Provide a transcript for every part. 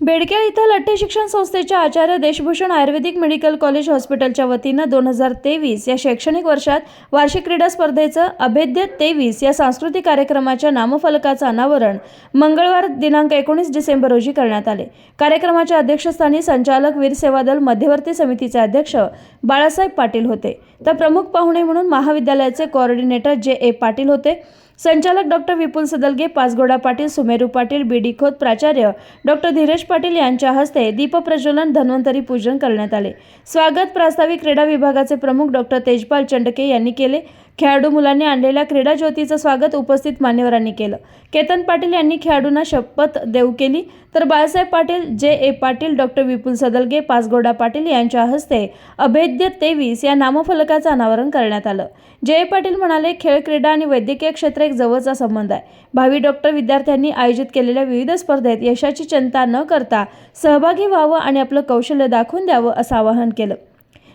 बेडकेळ इथं लठ्ठे शिक्षण संस्थेच्या Acharya Deshbhushan ayurvedic medical college हॉस्पिटलच्या वतीनं दोन हजार तेवीस या शैक्षणिक वर्षात वार्षिक क्रीडा स्पर्धेचं अभेद्य तेवीस या सांस्कृतिक कार्यक्रमाच्या नामफलकाचं अनावरण मंगळवार दिनांक एकोणीस डिसेंबर रोजी करण्यात आले. कार्यक्रमाच्या अध्यक्षस्थानी संचालक वीर सेवा दल मध्यवर्ती समितीचे अध्यक्ष बाळासाहेब पाटील होते. तर प्रमुख पाहुणे म्हणून महाविद्यालयाचे कोऑर्डिनेटर जे ए पाटील होते. संचालक doctor Vipul Sadalge Pachgoda Patil Sumeru Patil B D Khot प्राचार्य डॉक्टर धीरज पाटील यांच्या हस्ते दीपप्रज्वलन धन्वंतरी पूजन करण्यात आले. स्वागत प्रास्ताविक क्रीडा विभागाचे प्रमुख डॉक्टर तेजपाल चंडके यांनी केले. खेळाडू मुलांनी आणलेल्या क्रीडा ज्योतीचं स्वागत उपस्थित मान्यवरांनी केलं. केतन पाटील यांनी खेळाडूंना शपथ देऊ केली. तर Balasaheb Patil J. A. Patil doctor Vipul Sadalge Pachgoda Patil यांच्या हस्ते अभेद्य तेवीस या नामफलकाचं अनावरण करण्यात आलं. जे. ए. पाटील म्हणाले खेळ क्रीडा आणि वैद्यकीय क्षेत्र एक जवळचा संबंध आहे. भावी डॉक्टर विद्यार्थ्यांनी आयोजित केलेल्या विविध स्पर्धेत यशाची चिंता न करता सहभागी व्हावं आणि आपलं कौशल्य दाखवून द्यावं असं आवाहन केलं.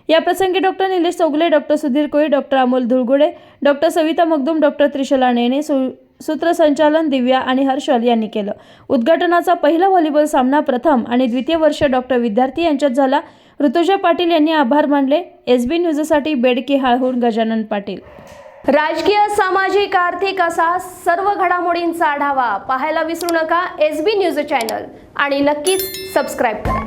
याप्रसंगी doctor Nilesh Chougule doctor Sudhir Koli doctor Amol Dhulgude doctor Savita Magdum doctor Trishala Nene सु सूत्रसंचालन दिव्या आणि हर्षल यांनी केलं. उद्घाटनाचा पहिला व्हॉलीबॉल सामना प्रथम आणि द्वितीय वर्ष डॉक्टर विद्यार्थी यांच्यात झाला. ऋतुजा पाटील यांनी आभार मानले. एस बी न्यूजसाठी बेडकी हाळहून गजानन पाटील. राजकीय सामाजिक आर्थिक असा सर्व घडामोडींचा आढावा पाहायला विसरू नका. एस बी न्यूज चॅनल आणि नक्कीच सबस्क्राईब करा.